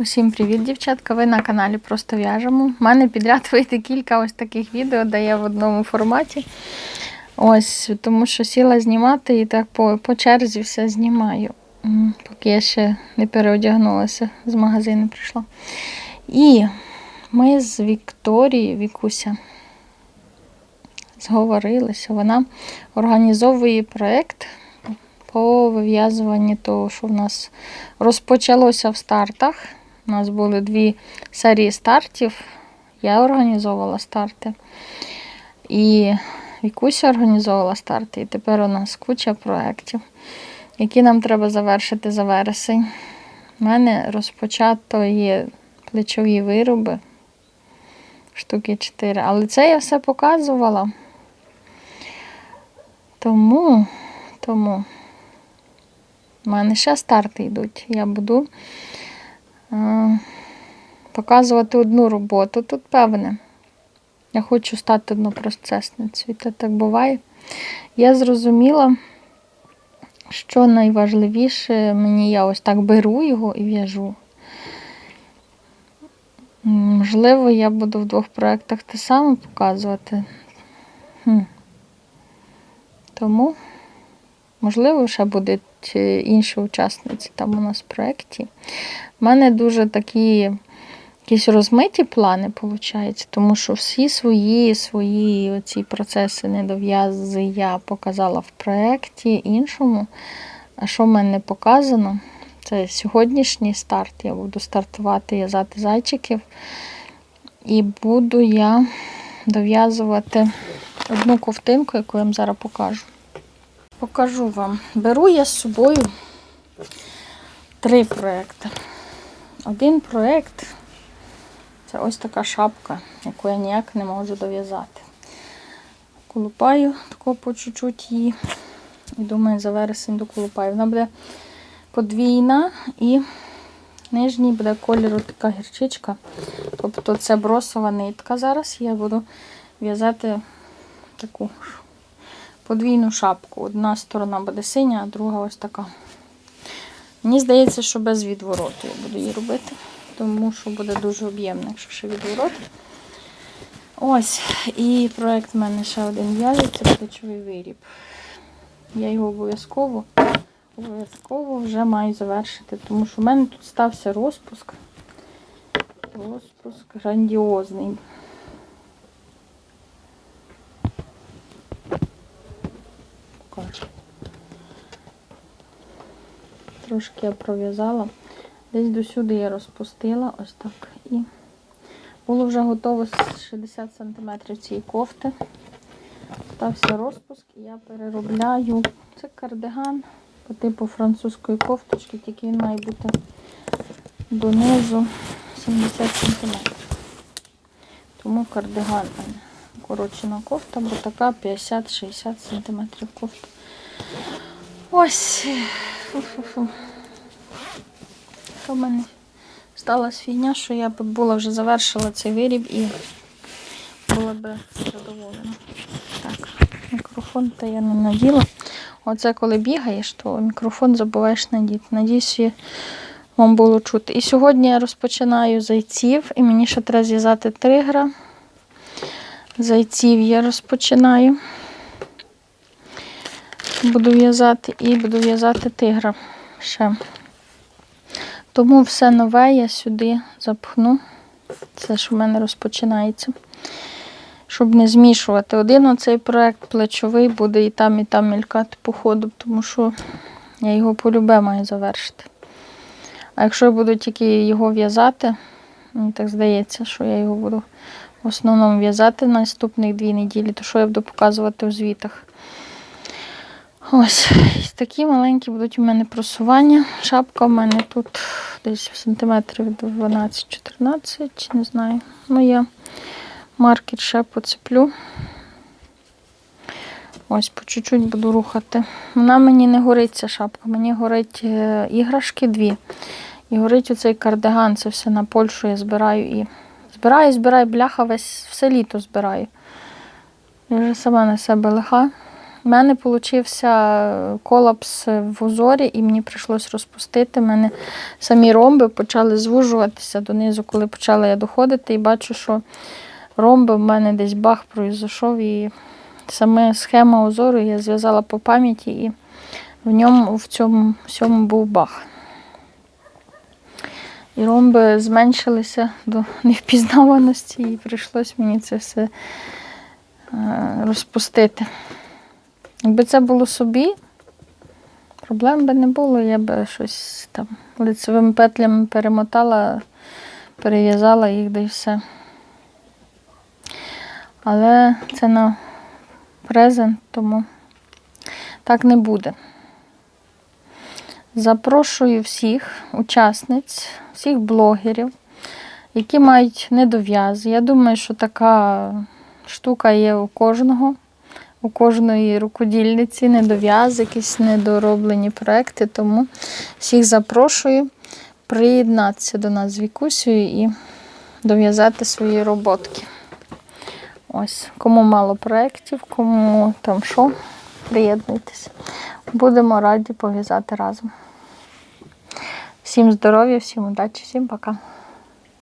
Усім привіт, дівчатка! Ви на каналі Просто в'яжемо. У мене підряд вийде кілька ось таких відео, де я в одному форматі. Ось, тому що сіла знімати і так по, по черзі все знімаю. Поки я ще не переодягнулася, з магазину прийшла. І ми з Вікторією, Вікуся, зговорилися. Вона організовує проєкт по вив'язуванні того, що в нас розпочалося в стартах. У нас були дві серії стартів. Я організовувала старти. І Вікуся організовувала старти. І тепер у нас куча проєктів, які нам треба завершити за вересень. У мене розпочато є плечові вироби, штуки 4. Але це я все показувала. Тому, тому у мене ще старти йдуть. Я буду показувати одну роботу. Тут певне. Я хочу стати однопроцесницею. Та так буває. Я зрозуміла, що найважливіше мені я ось так беру його і в'яжу. Можливо, я буду в двох проєктах те саме показувати. Хм. Тому, можливо, ще будуть е, інші учасниці там у нас в проєкті. У мене дуже такі якісь розмиті плани, виходить, тому що всі свої свої оці процеси недов'язи я показала в проєкті іншому. А що в мене не показано? Це сьогоднішній старт. Я буду стартувати в'язати зайчиків. І буду я дов'язувати одну ковтинку, яку я вам зараз покажу. Покажу вам. Беру я з собою три проекти. Один проєкт це ось така шапка, яку я ніяк не можу дов'язати. Колупаю тако по чуть-чуть її. І думаю, за вересень доколупаю. Вона буде подвійна і нижній буде кольору така гірчичка. Тобто це бросова нитка зараз. Я буду в'язати таку подвійну шапку. Одна сторона буде синя, а друга ось така. Мені здається, що без відвороту я буду її робити, тому що буде дуже об'ємно, якщо ще відворот. Ось, і проєкт в мене ще один в'яжеться, плечовий виріб. Я його обов'язково обов'язково вже маю завершити, тому що в мене тут стався розпуск. Розпуск грандіозний. Покажу. Трошки я пров'язала. Десь до сюди я розпустила, ось так. І було вже готово 60 см цієї кофти. Стався розпуск, і я переробляю. Це кардиган по типу французької кофточки, тільки він має бути донизу 70 см. Тому кардиган укорочена кофта, бо така 50-60 см кофта. Ось. Фу-фу-фу. Така в мене сталася фігня, що я б була вже завершила цей виріб і була б задоволена. Так, мікрофон то я не наділа. Оце коли бігаєш, то мікрофон забуваєш надіти. Надіюсь, вам було чути. І сьогодні я розпочинаю зайців, і мені ще треба зв'язати тригра. Зайців я розпочинаю. Буду в'язати і буду в'язати тигра ще. Тому все нове я сюди запхну. Це ж в мене розпочинається. Щоб не змішувати. Один оцей проект плечовий буде і там, і там мількати по ходу, тому що я його полюбе маю завершити. А якщо я буду тільки його в'язати, мені так здається, що я його буду в основному в'язати на наступних дві неділі, то що я буду показувати у звітах. Ось, такі маленькі будуть у мене просування. Шапка в мене тут десь сантиметрів 12-14, не знаю. Ну, я маркер ще поцеплю. Ось, по чуть-чуть буду рухати. Вона мені не горить ця шапка, мені горить е, іграшки дві. І горить оцей кардиган, це все на Польщу я збираю і збираю, збираю, бляха, весь все літо збираю. Я вже сама на себе лиха. У мене получився колапс в узорі, і мені прийшлось розпустити. У мене самі ромби почали звужуватися донизу, коли почала я доходити, і бачу, що ромби в мене десь бах произойшов, і саме схема узору я зв'язала по пам'яті, і в ньому в цьому всьому був бах. І ромби зменшилися до невпізнаваності, і прийшлось мені це все е, розпустити. Якби це було собі, проблем би не було, я би щось там лицевими петлями перемотала, перев'язала їх да й все. Але це на презент, тому так не буде. Запрошую всіх учасниць, всіх блогерів, які мають недов'язи. Я думаю, що така штука є у кожного, у кожної рукодільниці, недов'язи, якісь недороблені проекти. Тому всіх запрошую приєднатися до нас з Вікусею і дов'язати свої роботки. Ось, кому мало проєктів, кому там що, приєднуйтесь. Будемо раді пов'язати разом. Всім здоров'я, всім удачі, всім пока.